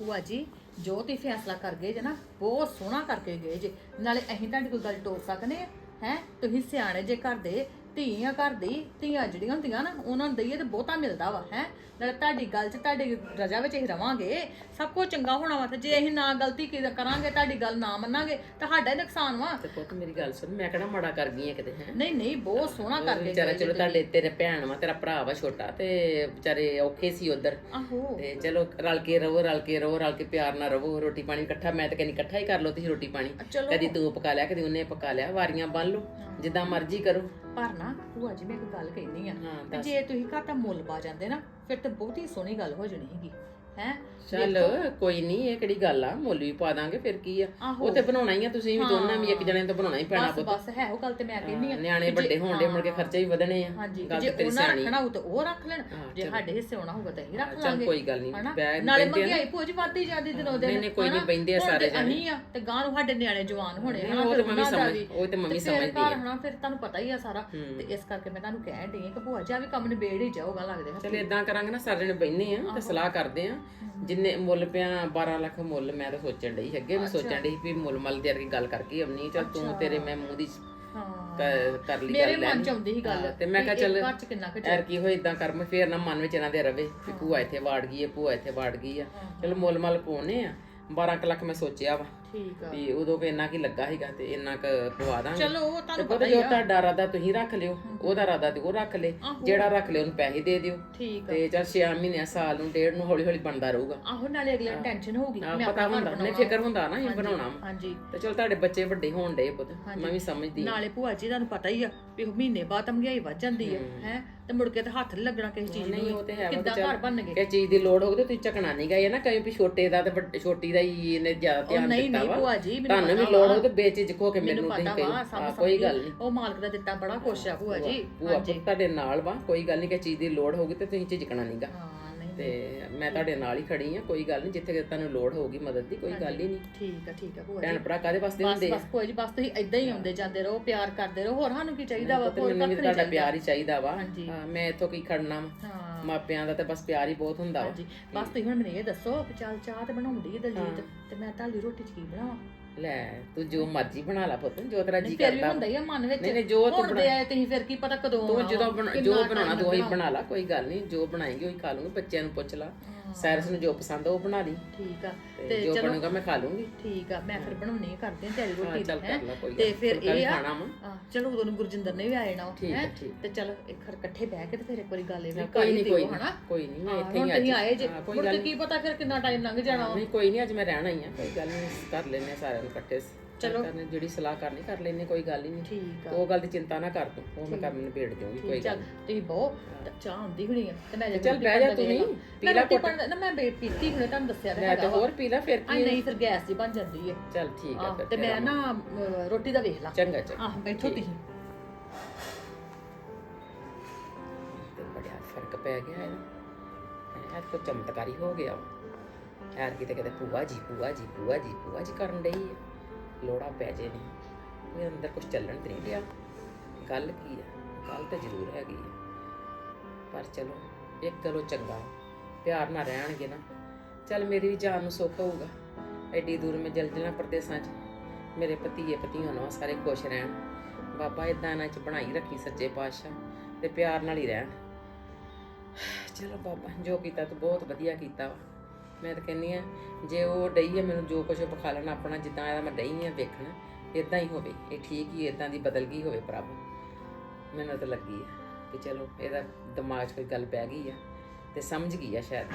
ਭੂਆ ਜੀ, ਜੋ ਤੁਸੀਂ ਫੈਸਲਾ ਕਰ ਗਏ ਜੇ ਨਾ, ਬਹੁਤ ਸੋਹਣਾ ਕਰਕੇ ਗਏ ਜੇ। ਨਾਲੇ ਅਸੀਂ ਤੁਹਾਡੀ ਕੋਈ ਗੱਲ ਟੋਕ ਸਕਨੇ ਆ ਹੈ? ਤੁਸੀਂ ਸਿਆਣੇ ਜੇ ਘਰ ਦੇ ਧੀਆਂ ਘਰ ਦੀ ਧੀਆਂ ਜਿਹੜੀਆਂ ਹੁੰਦੀਆਂ ਨਾ ਉਹਨਾਂ ਨੂੰ ਦਈਏ ਤੇ ਬਹੁਤਾ ਮਿਲਦਾ ਵਾ ਹੈ? ਨਾਲੇ ਤੁਹਾਡੀ ਗੱਲ 'ਚ ਤੁਹਾਡੀ ਰਜਾ ਵਿੱਚ ਅਸੀਂ ਰਵਾਂਗੇ। ਸਭ ਕੁਝ ਚੰਗਾ ਹੋਣਾ ਵਾ ਤੇ ਜੇ ਅਸੀਂ ਨਾ ਗਲਤੀ ਕੀ ਕਰਾਂਗੇ ਤੁਹਾਡੀ ਗੱਲ ਨਾ ਮੰਨਾਂਗੇ ਤਾਂ ਸਾਡਾ ਹੀ ਨੁਕਸਾਨ ਵਾ। ਤੇ ਪੁੱਤ ਮੇਰੀ ਗੱਲ ਸੁਣ ਮੈਂ ਕਿਹੜਾ ਮਾੜਾ ਕਰ ਗਈ ਆ ਕਿਤੇ ਹੈ? ਨਹੀਂ ਨਹੀਂ ਬਹੁਤ ਸੋਹਣਾ ਕਰਕੇ ਵਿਚਾਰਾ ਚਲੋ ਤੁਹਾਡੇ ਤੇਰੇ ਭੈਣ ਵਾ ਤੇਰਾ ਭਰਾ ਵਾ ਛੋਟਾ ਤੇ ਵਿਚਾਰੇ ਔਖੇ ਸੀ ਉਧਰ। ਆਹੋ। ਤੇ ਚਲੋ ਰਲ ਕੇ ਰਹੋ ਰਲ ਕੇ ਰਹੋ ਰਲ ਕੇ ਪਿਆਰ ਨਾਲ ਰਹੋ ਰੋਟੀ ਪਾਣੀ ਇਕੱਠਾ ਮੈਂ ਤਾਂ ਕਹਿੰਦੀ ਇਕੱਠਾ ਹੀ ਕਰ ਲਓ ਤੁਸੀਂ ਰੋਟੀ ਪਾਣੀ। ਚਲੋ। ਕਦੀ ਤੂੰ ਪਕਾ ਲਿਆ ਕਦੀ ਉਹਨੇ ਪਕਾ ਲਿਆ ਵਾਰੀਆਂ ਬੰਨ ਲਓ ਜਿੱਦਾਂ ਮਰਜ਼ੀ ਕਰੋ। ਪਰ ਨਾ ਭੂਆ ਜੀ ਮੈਂ ਇੱਕ ਗੱਲ ਕਹਿਨੀ ਆ ਹਾਂ ਤੇ ਜੇ ਤੁਸੀਂ ਘਰ ਦਾ ਮੁੱਲ ਪਾ ਜਾਂਦੇ ਨਾ ਫਿਰ ਤੇ ਬਹੁਤੀ ਸੋਹਣੀ ਗੱਲ ਹੋ ਜਣੀ ਹੈਗੀ। ਹੈ? ਚੱਲ ਕੋਈ ਨਹੀਂ ਇਹ ਕਿਹੜੀ ਗੱਲ ਆ? ਮੁੱਲ ਵੀ ਪਾ ਦਾਂਗੇ ਫਿਰ ਕੀ ਆ? ਆਹੋ। ਉਹ ਤੇ ਬਣਾਉਣਾ ਹੀ ਆ ਤੁਸੀਂ ਵੀ ਦੋਨਾਂ ਵੀ ਇੱਕ ਜਣੇ ਤੋਂ ਬਣਾਉਣਾ ਹੀ ਪੈਣਾ ਬਸ ਪੁੱਤ। ਬਸ ਹੈ ਉਹ ਗੱਲ ਤੇ ਮੈਂ ਕਹਿੰਨੀ ਆ ਨਿਆਣੇ ਵੱਡੇ ਹੋਣ ਦੇ ਮੁੜ ਕੇ ਖਰਚੇ ਵੀ ਵਧਣੇ ਆ। ਹਾਂਜੀ ਗੱਲ ਜੇ ਤੇ ਤੇਰੀ ਉਹਨਾਂ ਸਿਆਣੀ। ਰੱਖਣਾ ਹੋ ਤਾਂ ਉਹ ਰੱਖ ਲੈਣ। ਹਾਂ, ਜੇ ਸਾਡੇ ਹਿੱਸੇ ਹੋਣਾ ਹੋਊਗਾ ਤਾਂ ਅਸੀਂ ਰੱਖ ਚੱਲ ਲਾਂਗੇ। ਕੋਈ ਗੱਲ ਨਹੀਂ ਹਨਾ? ਬੈ- ਨਾਲੇ ਬਹਿੰਦੇ ਆ ਨਾ। ਮੰਗਿਆਈ ਭੋਜ ਵੱਧਦੀ ਜਾਂਦੀ ਦਿਨੋਂ ਦਿਨ ਨਹੀਂ, ਨਹੀਂ, ਕੋਈ ਨੀ, ਹਨਾ? ਬਹਿੰਦੇ ਆ ਹੁਣ ਸਾਰੇ ਤੇ ਅਸੀਂ ਆ ਤੇ ਗਾਂ ਨੂੰ ਸਾਡੇ ਨਿਆਣੇ ਜਵਾਨ ਹੋਣੇ ਨਹੀਂ, ਉਹ ਤੇ ਮੰਮੀ ਸਮਝ-। ਉਹ ਤੇ ਮੰਮੀ ਸਮਝਦੀ ਆ। ਹਨਾ? ਫਿਰ ਤੁਹਾਨੂੰ ਪਤਾ ਹੀ ਆ ਸਾਰਾ। ਤੇ ਇਸ ਕਰਕੇ ਮੈਂ ਤੁਹਾਨੂੰ ਕਹਿਣ ਡਈ ਆ ਕਿ ਭੂਆ ਜੀ ਆ ਵੀ ਕੰਮ ਨਿਬੇੜ ਹੀ ਜਾਊਗਾ ਲੱਗਦੇ ਚਲ ਇਦਾਂ ਕਰਾਂਗੇ ਨਾ ਸਾਰੇ ਜਣੇ ਬੈਠਨੇ ਆ ਤੇ ਸਲਾਹ ਕਰਦੇ ਆ। ਜਿੰਨੇ ਮੁੱਲ ਪਿਆ 12 ਲੱਖ ਮੁੱਲ ਮੈਂ ਤਾਂ ਸੋਚਣ ਡਈ ਸੀ ਅੱਗੇ ਵੀ ਸੋਚਣ ਡਈ ਸੀ ਵੀ ਮੁੱਲ ਮੱਲ ਦੇ ਵਰਗੀ ਗੱਲ ਕਰਕੇ ਆਉਣੀ ਚਲ ਤੂੰ ਤੇਰੇ ਮੈਂ ਮੂੰਹ ਦੀ ਕ- ਕਰ ਲਈ ਮੇਰੇ ਗੱਲ ਮਨ। ਚ ਆਉਂਦੀ ਸੀ ਗੱਲ ਹਾਂ, ਤੇ ਮੈਂ ਕਿਹਾ ਵੀ ਚੱਲ ਘਰ ਚ ਕਿੰਨਾ ਕੁ ਐਰ ਕੀ ਹੋਏ ਇਦਾਂ ਕਰ ਮੈਂ ਫੇਰ ਨਾ ਮਨ ਵਿੱਚ ਇਹਨਾਂ ਦੇ ਰਵੇ ਵੀ ਭੂਆ ਇੱਥੇ ਵਾੜ ਗਈ ਹੈ ਭੂਆ ਇੱਥੇ ਵਾੜ ਗਈ ਆ। ਚਲ ਮੁੱਲ ਮੱਲ ਪਾਉਨੇ ਆ 12 ਕੁ ਲੱਖ ਮੈਂ ਸੋਚਿਆ ਵਾ। ਠੀਕ ਆ। ਵੀ ਉਦੋਂ ਕਿ ਇੰਨਾ ਕੀ ਲੱਗਾ ਸੀਗਾ ਤੇ ਇੰਨਾ ਕ ਪਵਾ ਦਾਂਗੇ। ਚਲੋ ਉਹ ਤੁਹਾਨੂੰ ਪਤਾ ਜੋ ਤੁਹਾਡਾ ਇਰਾਦਾ ਤੁਸੀਂ ਰੱਖ ਲਿਓ ਉਹਦਾ ਇਰਾਦਾ ਤੇ ਉਹ ਰੱਖ ਲੇ। ਜਿਹੜਾ ਰੱਖ ਲਿਓ ਉਹਨੂੰ ਪੈਸੇ ਦੇ ਦਿਓ। ਠੀਕ ਆ। ਤੇ ਚਲ 6 ਮਹੀਨੇ ਸਾਲ ਨੂੰ ਡੇਢ ਨੂੰ ਹੌਲੀ ਹੌਲੀ ਬਣਦਾ ਰਹੂਗਾ। ਆਹੋ ਨਾਲੇ ਅਗਲੇ ਨੂੰ ਟੈਨਸ਼ਨ ਹੋਊਗੀ ਆਹ, ਮੈਂ ਪਤਾ ਆਪਣਾ ਘਰ ਹੁੰਦਾ ਨਹੀਂ ਬਣਾਉਣਾ। ਫਿਕਰ ਹੁੰਦਾ ਨਾ ਇਹ ਬਣਾਉਣਾ ਵਾ। ਹਾਂਜੀ। ਤੇ ਚਲ ਤੁਹਾਡੇ ਬੱਚੇ ਵੱਡੇ ਹੋਣ ਡੇ ਪੁੱਤ ਮੈਂ ਵੀ ਸਮਝਦੀ ਹਾਂ। ਨਾਲੇ ਭੂਆ ਜੀ ਤੁਹਾਨੂੰ ਪਤਾ ਹੀ ਆ ਵੀ ਉਹ ਮਹੀਨੇ ਬਾਅਦ ਤਾਂ ਮਹਿੰਗਾਈ ਵੱਧ ਜਾਂਦੀ ਹੈ। ਹੈ? ਤੇ ਮੁੜ ਕੇ ਤਾਂ ਹੱਥ ਨੀ ਲੱਗਣਾ ਕਿਸੇ ਚੀਜ਼ ਨਹੀਂ ਉਹ ਨੂੰ ਤੇ ਹੈ ਵਾ ਕਿੱਦਾਂ ਘਰ ਬਣਨਗੇ? ਕਿਸੇ ਚੀਜ਼ ਦੀ ਲੋੜ ਹੋਵੇ ਤੇ ਤੁਸੀਂ ਝਕਣਾ ਨਹੀਂ ਗਏ ਨਾ ਕਈ ਵੀ ਛੋਟੇ ਦਾ ਤੇ ਵੱਡੇ- ਛੋਟੀ ਦਾ ਹੀ ਇਹਨੇ ਜ਼ਿਆਦਾ ਧਿਆਨ ਨਹੀਂ ਦਿੱਤਾ। ਨਹੀਂ ਵਾ। ਭੂਆ ਜੀ ਮੈਨੂੰ ਤੁਹਾਨੂੰ ਵੀ ਪਤਾ ਲੋੜ ਵਾ। ਤੇ ਬੇਚਿਜਕ ਹੋ ਕੇ ਮੈਨੂੰ ਮੈਨੂੰ ਪਤਾ ਤੁਸੀਂ ਵਾ ਕਹੋ ਸਭ ਹਾਂ, ਕੋਈ ਗੱਲ ਨਹੀਂ ਉਹ ਮਾਲਕ ਦਾ ਦਿੱਤਾ ਬੜਾ ਖੁਸ਼ ਆ ਭੂਆ ਜੀ। ਭੂਆ ਪੁੱਤ ਤੁਹਾਡੇ ਨਾਲ ਵਾ ਕੋਈ ਗੱਲ ਨਹੀਂ ਕਿ ਚੀਜ਼ ਦੀ ਲੋੜ ਹੋਊਗੀ ਤੇ ਤੁਸੀਂ ਝਿਜਕਣਾ ਨਹੀਂਗਾ ਹਾਂ ਨਹੀਂ ਤੇ ਮੈਂ ਤੁਹਾਡੇ ਨਾਲ ਹੀ ਖੜੀ ਆ ਕੋਈ ਗੱਲ ਨਹੀਂ ਜਿੱਥੇ ਤੁਹਾਨੂੰ ਲੋੜ ਹੋਊਗੀ ਮਦਦ ਦੀ ਕੋਈ ਗੱਲ ਹੀ ਨਹੀਂ ਠੀਕ ਆ ਠੀਕ ਆ ਭੂਆ ਜੀ। ਭੈਣ ਭਰਾ ਕਾਦੇ ਵਾਸਤੇ ਬਸ ਹੁੰਦੇ ਆ? ਬਸ ਭੂਆ ਜੀ ਬਸ ਤੁਸੀਂ ਇਦਾਂ ਹੀ ਆਉਂਦੇ ਜਾਂਦੇ ਰਹੋ ਪਿਆਰ ਕਰਦੇ ਰਹੋ। ਹੋਰ ਸਾਨੂੰ ਕੀ ਚਾਹੀਦਾ ਵਾ? ਤੇ ਹੋਰ ਮੈਨੂੰ ਵੀ ਕੱਖ ਨਹੀਂ ਤੁਹਾਡਾ ਚਾਹੀਦਾ। ਪਿਆਰ ਹੀ ਚਾਹੀਦਾ ਵਾ। ਹਾਂ, ਮੈਂ ਇੱਥੋਂ ਕੀ ਖੜਨਾ ਵਾ? ਹਾਂ। ਮਾਪਿਆਂ ਦਾ ਤੇ ਬਸ ਪਿਆਰ ਹੀ ਬਹੁਤ ਹੁੰਦਾ ਵਾ। ਹਾਂਜੀ। ਬਸ ਤੁਸੀਂ ਹੁਣ ਮੈਨੂੰ ਇਹ ਦੱਸੋ ਕਿ ਚੱਲ ਚਾਹ ਤੇ ਬਣਾਉਂਦੀ ਹੈ ਦਲਜੀਤ ਤੇ ਮੈਂ ਤੁਹਾਡੀ ਰੋਟੀ ਚ ਕੀ ਬਣਾਵਾਂ? ਲੈ ਤੂੰ ਜੋ ਮਰਜ਼ੀ ਬਣਾ ਲਾ ਪੁੱਤ ਜੋ ਤੇਰਾ ਜੀ ਫਿਰ ਵੀ ਕਰਦਾ। ਹੁੰਦਾ ਹੀ ਆ ਮਨ ਵਿੱਚ। ਨਹੀਂ, ਨਹੀਂ, ਜੋ ਤੂੰ ਹੁਣ ਦੇ ਆਏ ਤੁਸੀਂ ਫਿਰ ਕੀ ਪਤਾ ਕਦੋਂ ਤੂੰ ਆਉਣਾ ਜਦੋਂ ਬਣਾ- ਕਿੰਨਾ ਜੋ time ਬਣਾਉਣਾ ਤੂੰ ਉਹੀ। ਬਣਾ ਲਾ ਕੋਈ ਗੱਲ ਨਹੀਂ ਜੋ ਬਣਾਏਂਗੇ ਉਹੀ ਖਾ ਲੂੰਗੀ ਬੱਚਿਆਂ ਨੂੰ ਪੁੱਛ ਲਾ। ਸੈਰਸ ਨੂੰ ਜੋ ਪਸੰਦ ਆ ਉਹ ਬਣਾ ਲਈ। ਠੀਕ ਆ। ਤੇ ਜੋ ਬਣੂਗਾ ਮੈਂ ਖਾ ਲੂੰਗੀ। ਠੀਕ ਆ ਮੈਂ ਫਿਰ ਬਣਾਉਣੀ ਕਰਦੇ ਆ ਤੇਰੀ ਰੋਟੀ ਚੱਲ ਹੈਂ। ਕਰ ਲਾ ਕੋਈ ਗੱਲ ਤੇ ਫਿਰ ਇਹ ਆ। ਆ, ਚਲੋ ਉਦੋਂ ਨੂੰ ਗੁਰਜਿੰਦਰ ਨੇ ਵੀ ਆ ਜਾਣਾ ਹੈ। ਤੇ ਚਲੋ ਖਰ ਇਕੱਠੇ ਬਹਿ ਕੇ ਤੇ ਫਿਰ ਇੱਕ ਵਾਰੀ ਗੱਲ ਇਹ ਵੀ ਕੋਈ ਨਹੀਂ ਕੋਈ ਹਨਾ? ਕੋਈ ਨਹੀਂ ਮੈਂ ਇੱਥੇ ਹੀ ਤੁਸੀਂ ਅੱਜ ਆਏ ਜੇ ਮੁੜ ਕੇ ਪਤਾ ਫਿਰ ਕਿੰਨਾ ਟਾਈਮ ਲੰਘ ਜਾਣਾ। ਨਹੀਂ ਕੋਈ ਨਹੀਂ ਅੱਜ ਮੈਂ ਰਹਿਣਾ ਹੀ ਆ। ਕੋਈ ਗੱਲ ਨਹੀਂ ਕਰ ਲੈਨੇ ਸਾਰਿਆਂ ਨੂੰ ਇਕੱਠੇ। ਚਲੋ। ਕਰਨੇ ਜਿਹੜੀ ਸਲਾਹ ਕਰਨੀ ਕਰ ਲੈਨੇ ਕੋਈ ਗੱਲ ਹੀ ਨਹੀਂ। ਠੀਕ ਆ। ਉਹ ਗੱਲ ਦੀ ਚਿੰਤਾ ਨਾ ਕਰ ਤੂੰ ਉਹ ਮੈਂ ਕੰਮ ਨਿਬੇੜ ਦਿਉਂਗੀ ਕੋਈ ਗੱਲ ਚੱਲ ਤੁਸੀਂ ਬਹੁ ਤੇ ਚਾਹ ਹੁੰਦੀ ਹੁਣੀ ਆ ਤੇ ਮੈਂ ਜੇ ਚੱਲ ਬਹਿ ਜਾ ਤੂੰ ਪੀ ਲੈ ਪਾਣੀ ਨਾ ਮੈਂ ਬੇ- ਪੀਤੀ ਹੁਣੇ ਤੁਹਾਨੂੰ ਦੱਸਿਆ ਤਾਂ ਲੈ ਤੇ ਹੈਗਾ ਵਾ। ਹੋਰ ਪੀ ਲੈ ਫਿਰ ਆ? ਕੀ ਨਹੀਂ ਫਿਰ ਗੈਸ ਦੀ ਬਣ ਜਾਂਦੀ ਹੈ ਚੱਲ ਠੀਕ ਆ ਆਹ, ਫਿਰ ਤੇ ਮੈਂ ਨਾ ਰੋਟੀ ਦਾ ਵੇਖ ਲਾ। ਚੰਗਾ ਚੰਗਾ। ਆਹ ਬੈਠੋ ਤੁਸੀਂ। ਤੇ ਬੜਾ ਫ਼ਰਕ ਪੈ ਗਿਆ ਹੈ ਇਹ ਤਾਂ ਚਮਤਕਾਰੀ ਹੋ ਗਿਆ ਯਾਰ ਕਿਤੇ ਕਿਤੇ ਭੂਆ ਜੀ ਭੂਆ ਜੀ ਭੂਆ ਜੀ ਕਰਨ ਡਈ ਹੈ ਲੋੜਾ ਪੈ ਜੇ ਨਹੀਂ ਇਹ ਅੰਦਰ ਕੁਝ ਚੱਲਣ ਤੇ ਨਹੀਂ ਰਿਹਾ ਗੱਲ ਕੀ ਹੈ ਗੱਲ ਤਾਂ ਜ਼ਰੂਰ ਹੈਗੀ ਹੈ ਪਰ ਚਲੋ, ਇੱਕ ਗੱਲੋਂ ਚੰਗਾ। ਪਿਆਰ ਨਾਲ ਰਹਿਣਗੇ ਨਾ। ਚੱਲ ਮੇਰੀ ਵੀ ਜਾਨ ਨੂੰ ਸੁੱਖ ਹੋਊਗਾ। ਐਡੀ ਦੂਰ ਮੈਂ ਜਲ ਜਣਾ ਪ੍ਰਦੇਸਾਂ 'ਚ। ਮੇਰੇ ਪਤੀਏ ਪਤੀਆਂ ਨਾਲ ਸਾਰੇ ਖੁਸ਼ ਰਹਿਣ। ਬਾਬਾ ਇਦਾਂ ਇਹਨਾਂ 'ਚ ਬਣਾਈ ਰੱਖੀ ਸੱਚੇ ਪਾਤਸ਼ਾਹ ਤੇ ਪਿਆਰ ਨਾਲ ਹੀ ਰਹਿਣ। ਚਲੋ ਬਾਬਾ, ਜੋ ਕੀਤਾ ਤੂੰ ਬਹੁਤ ਵਧੀਆ ਕੀਤਾ ਵਾ। ਮੈਂ ਤਾਂ ਕਹਿੰਨੀ ਆ ਜੇ ਉਹ ਡਈ ਹੈ ਮੈਨੂੰ ਜੋ ਕੁਝ ਵਿਖਾ ਲੈਣਾ ਆਪਣਾ, ਜਿੱਦਾਂ ਇਹਦਾ ਮੈਂ ਡਈ ਆ ਵੇਖਣਾ ਇਦਾਂ ਹੀ ਹੋਵੇ, ਇਹ ਠੀਕ ਹੀ ਇਦਾਂ ਦੀ ਬਦਲ ਗਈ ਹੋਵੇ ਪ੍ਰਭ। ਮੈਨੂੰ ਤਾਂ ਲੱਗੀ ਆ ਕਿ ਚਲੋ, ਇਹਦਾ ਦਿਮਾਗ 'ਚ ਕੋਈ ਗੱਲ ਪੈ ਗਈ ਆ ਤੇ ਸਮਝ ਗਈ ਆ ਸ਼ਾਇਦ।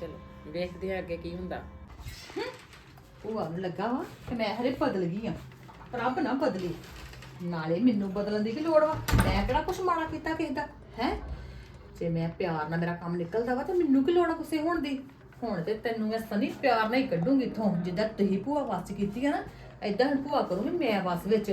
ਚਲੋ, ਵੇਖਦੇ ਆ ਅੱਗੇ ਕੀ ਹੁੰਦਾ। ਭੂਆ ਨੂੰ ਲੱਗਾ ਵਾ ਕਿ ਮੈਂ ਹਰੇ ਬਦਲ ਗਈ ਆ। ਰੱਬ ਨਾ ਬਦਲੀ। ਨਾਲੇ ਮੈਨੂੰ ਬਦਲਣ ਦੀ ਕੀ ਲੋੜ ਵਾ? ਮੈਂ ਕਿਹੜਾ ਕੁਛ ਮਾੜਾ ਕੀਤਾ ਕਿਸੇ ਦਾ, ਹੈ? ਜੇ ਮੈਂ ਪਿਆਰ ਨਾਲ ਮੇਰਾ ਕੰਮ ਨਿਕਲਦਾ ਵਾ ਤੇ ਮੈਨੂੰ ਕੀ ਲੋੜ ਆ ਗੁੱਸੇ ਹੋਣ ਦੀ? ਹੁਣ ਤੇ ਤੈਨੂੰ ਮੈਂ ਸਨੀ ਪਿਆਰ ਨਾਲ ਹੀ ਕੱਢੂੰਗੀ ਇਥੋਂ, ਜਿੱਦਾਂ ਤੁਸੀਂ ਭੂਆ ਵਾਸ ਕੀਤੀ ਆ ਨਾ ਐਦਾਂ ਹੁਣ ਭੂਆ ਕਰੂੰਗੀ ਮੈਂ ਵਾਸ ਵਿੱਚ।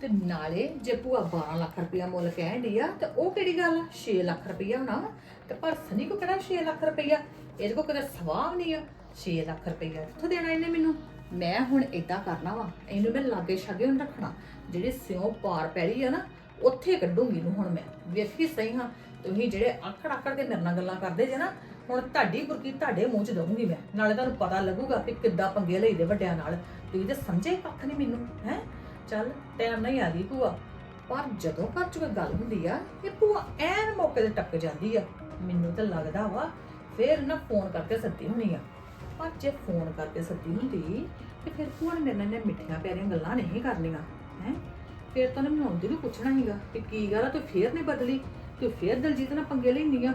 ਤੇ ਨਾਲੇ ਜੇ ਭੂਆ 12 ਲੱਖ ਰੁਪਇਆ ਮੁੱਲ ਕਹਿਣ ਡਈ ਆ, ਤੇ ਉਹ ਕਿਹੜੀ ਗੱਲ ਆ? 6 ਲੱਖ ਰੁਪਇਆ ਹੋਣਾ ਵਾ। ਤੇ ਪਰ ਸਨੀ ਕੋ ਕਿਹੜਾ 6 ਲੱਖ ਰੁਪਇਆ, ਇਹਦੇ ਕੋ ਕਦੇ ਸਵਾਬ ਨਹੀਂ ਆ। 6 ਲੱਖ ਰੁਪਇਆ ਕਿੱਥੋਂ ਦੇਣਾ ਇਹਨੇ ਮੈਨੂੰ? ਮੈਂ ਹੁਣ ਏਦਾਂ ਕਰਨਾ ਵਾ, ਇਹਨੂੰ ਮੈਂ ਲਾਗੇ ਛਾਗੇ ਹੁਣ ਰੱਖਣਾ। ਜਿਹੜੀ ਸਿਉ ਪਾਰ ਪੈੜੀ ਆ ਨਾ, ਉੱਥੇ ਕੱਢੂੰਗੀ ਇਹਨੂੰ ਹੁਣ ਮੈਂ। ਵੇਖੀ ਸਹੀ ਹਾਂ, ਤੁਸੀਂ ਜਿਹੜੇ ਆਕੜ ਆਕੜ ਕੇ ਮੇਰੇ ਨਾਲ ਗੱਲਾਂ ਕਰਦੇ ਜੇ ਨਾ ਹੁਣ ਤੁਹਾਡੀ ਬੁਰਕੀ ਤੁਹਾਡੇ ਮੂੰਹ 'ਚ ਦਊਂਗੀ ਮੈਂ। ਨਾਲੇ ਤੁਹਾਨੂੰ ਪਤਾ ਲੱਗੂਗਾ ਕਿ ਕਿੱਦਾਂ ਪੰਗੇ ਲਈਦੇ ਵੱਡਿਆਂ ਨਾਲ। ਤੁਸੀਂ ਤੇ ਸਮਝੇ ਕੱਖ ਨਹੀਂ ਮੈਨੂੰ, ਹੈ? ਚੱਲ ਟਾਈਮ ਨਹੀਂ ਆ ਗਈ ਭੂਆ। ਪਰ ਜਦੋਂ ਘਰ 'ਚ ਕੋਈ ਗੱਲ ਹੁੰਦੀ ਆ, ਇਹ ਭੂਆ ਐਨ ਮੌਕੇ ਤੇ ਟੱਕ ਜਾਂਦੀ ਆ। ਮੈਨੂੰ ਤਾਂ ਲੱਗਦਾ ਵਾ ਫੇਰ ਨਾ ਫੋਨ ਕਰਕੇ ਸੱਦੀ ਹੁੰਨੀ ਆ। ਪਰ ਜੇ ਫੋਨ ਕਰਕੇ ਸੱਦੀ ਹੁੰਦੀ, ਤੇ ਫਿਰ ਭੂਆ ਨੇ ਮੇਰੇ ਨਾਲ ਇੰਨੀਆਂ ਮਿੱਠੀਆਂ ਪਿਆਰੀਆਂ ਗੱਲਾਂ ਨਹੀਂ ਕਰਨੀਆਂ, ਹੈ? ਫਿਰ ਤਾਂ ਉਹਨੇ ਮੈਨੂੰ ਆਉਂਦੀ ਵੀ ਪੁੱਛਣਾ ਸੀਗਾ ਕਿ ਕੀ ਗੱਲ ਆ, ਤੂੰ ਫੇਰ ਨਹੀਂ ਬਦਲੀ, ਤੂੰ ਫੇਰ ਦਲਜੀਤ ਨਾਲ ਪੰਗੇ ਲੈਂਦੀ ਆ।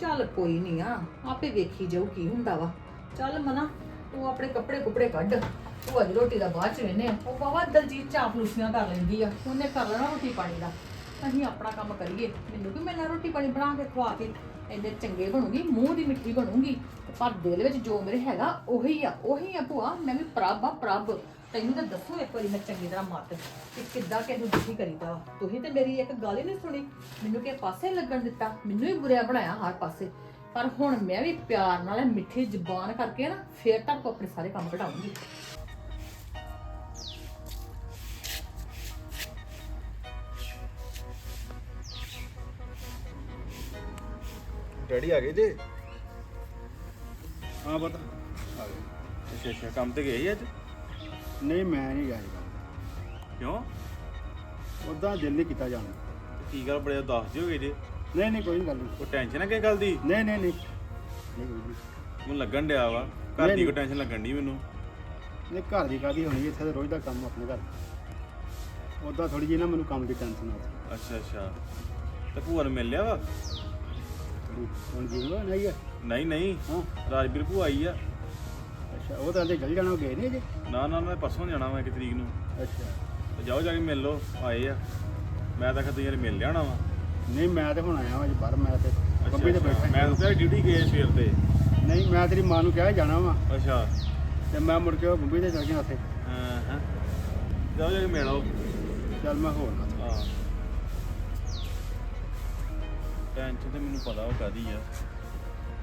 ਚੱਲ ਕੋਈ ਨਹੀਂ ਆ, ਆਪੇ ਵੇਖੀ ਜਾਊ ਕੀ ਹੁੰਦਾ ਵਾ। ਚੱਲ ਮਨਾ, ਤੂੰ ਆਪਣੇ ਕੱਪੜੇ ਕੁਪੜੇ ਕੱਢ ਉਹ ਅੱਜ ਰੋਟੀ ਦਾ ਬਾਅਦ ਚ ਵੇਨੇ ਉਹ ਬਾਵਾ ਦਲਜੀਤ ਚਾਪਲੂਸੀਆਂ ਕਰ ਲੈਂਦੀ ਆ, ਉਹਨੇ ਕਰ ਲੈਣਾ ਰੋਟੀ ਪਾਣੀ ਦਾ। ਅਸੀਂ ਆਪਣਾ ਕੰਮ ਕਰੀਏ, ਮੈਨੂੰ ਕਿ ਮੈਨਾਂ ਰੋਟੀ ਪਾਣੀ ਬਣਾ ਕੇ ਖਵਾ ਕੇ? ਇੰਨੇ ਚੰਗੇ ਬਣੂਗੀ, ਮੂੰਹ ਦੀ ਮਿੱਠੀ ਬਣੂਗੀ, ਪਰ ਦਿਲ ਵਿੱਚ ਜੋ ਮੇਰੇ ਹੈਗਾ, ਉਹੀ ਆ ਉਹੀ ਆ ਭੂਆ, ਮੈਂ ਵੀ ਪ੍ਰਭ ਆ ਪ੍ਰਭ। ਤੈਨੂੰ ਤਾਂ ਦੱਸੋ ਇੱਕ ਵਾਰੀ ਮੈਂ ਚੰਗੀ ਤਰ੍ਹਾਂ ਮੱਤ ਕਿ ਕਿੱਦਾਂ ਕਿਸੇ ਨੂੰ ਦੁਖੀ ਕਰੀਦਾ ਵਾ। ਤੁਸੀਂ ਤੇ ਮੇਰੀ ਇੱਕ ਗੱਲ ਹੀ ਨਹੀਂ ਸੁਣੀ। ਮੈਨੂੰ ਕਿ ਪਾਸੇ ਲੱਗਣ ਦਿੱਤਾ। ਮੈਨੂੰ ਹੀ ਬੁਰਿਆ ਬਣਾਇਆ ਹਰ ਪਾਸੇ। ਪਰ ਹੁਣ ਮੈਂ ਵੀ ਪਿਆਰ ਨਾਲ ਮਿੱਠੀ ਜ਼ੁਬਾਨ ਕਰਕੇ ਨਾ ਫੇਰ ਤੱਕ ਆਪਣੇ ਸਾਰੇ ਕੰਮ ਘਟਾਉਂਗੀ ਡੈਡੀ ਆ ਗਏ ਜੇ? ਹਾਂ ਪਤਾ। ਆ ਗਏ। ਅੱਛਾ ਅੱਛਾ ਕੰਮ ਤੇ ਗਏ ਸੀ ਅੱਜ? ਨਹੀਂ ਮੈਂ ਨਹੀਂ ਗਿਆ ਜੀ ਕਿਉਂ? ਉਦਾਂ ਦਿਲ ਨਹੀਂ ਕੀਤਾ ਜਾਣਾ ਕੀ ਗੱਲ ਬੜੇ ਹੋ ਗਏ ਜੇ? ਨਹੀਂ ਨਹੀਂ ਕੋਈ ਗੱਲ ਨਹੀਂ ਕੋਈ ਟੈਨਸ਼ਨ ਹੈ ਕਿਸ ਗੱਲ ਦੀ? ਨਹੀਂ ਨਹੀਂ ਨਹੀਂ। ਨਹੀਂ ਕੋਈ ਨਹੀਂ। ਮੈਨੂੰ ਲੱਗਣ ਡਿਆ ਵਾ। ਘਰ ਨਹੀਂ, ਦੀ ਕੋਈ। ਟੈਨਸ਼ਨ ਲੱਗਣ ਦੀ ਮੈਨੂੰ। ਨਹੀਂ ਘਰ ਦੀ ਕਾਦੀ ਹੋਣੀ ਇੱਥੇ ਤਾਂ ਰੋਜ਼ ਦਾ ਕੰਮ ਆਪਣੇ ਘਰ। ਉਦਾਂ ਥੋੜੀ ਜਿਹੀ ਨਾ ਮੈਨੂੰ ਕੰਮ ਦੀ ਟੈਨਸ਼ਨ ਆ ਅੱਛਾ ਅੱਛਾ। ਤੇ ਭੂਆ ਨੂੰ ਮਿਲ ਲਿਆ ਵਾ? ਥੋੜੀ ਹੁਣ ਜੀਵਾ ਨਹੀਂ ਆ? ਨਹੀਂ ਨਹੀਂ। ਹਾਂ। ਰਾਜਵੀਰ ਭੂਆ ਆਈ ਆ। ਅੱਛਾ ਉਹ ਤਾਂ ਹਲੇ ਜਲ ਜਾਣਾ ਗਏ ਨਹੀਂ ਜੇ ਨਾ ਨਾ ਮੈਂ ਪਰਸੋਂ ਜਾਣਾ ਵਾ ਇੱਕ ਤਰੀਕ ਨੂੰ। ਅੱਛਾ। ਤੇ ਜਾਓ ਜਾ ਕੇ ਮਿਲ ਲਓ ਆਏ ਆ। ਮੈਂ ਤਾਂ ਖਤ ਯਾਰ ਮਿਲ ਲਿਆਣਾ ਵਾ। ਨਹੀਂ ਮੈਂ ਤੇ ਹੁਣ ਆਇਆ ਵਾਂ ਜੀ ਬਾਹਰ ਮੈਂ ਤੇ ਬੰਬੀ ਤੇ। ਬੈਠਾ ਮੈਂ ਤਾਂ ਡਿਊਟੀ ਗਏ ਸਵੇਰ ਤੇ। ਨਹੀਂ ਮੈਂ ਤੇਰੀ ਮਾਂ ਨੂੰ ਕਿਹਾ ਜਾਣਾ ਵਾ। ਅੱਛਾ। ਤੇ ਮੈਂ ਮੁੜ ਕੇ ਉਹ ਬੰਬੀ ਤੇ ਚਲ ਗਿਆ ਉੱਥੇ। ਹਾਂ ਹਾਂ। ਜਾਓ ਜਾ ਕੇ ਮਿਲ ਆਓ। ਚੱਲ ਮੈਂ ਹੋਰ ਨਾ। ਹਾਂ। ਟੈਨਸ਼ਨ ਤੇ ਮੈਨੂੰ ਪਤਾ ਉਹ ਕਾਦੀ ਆ।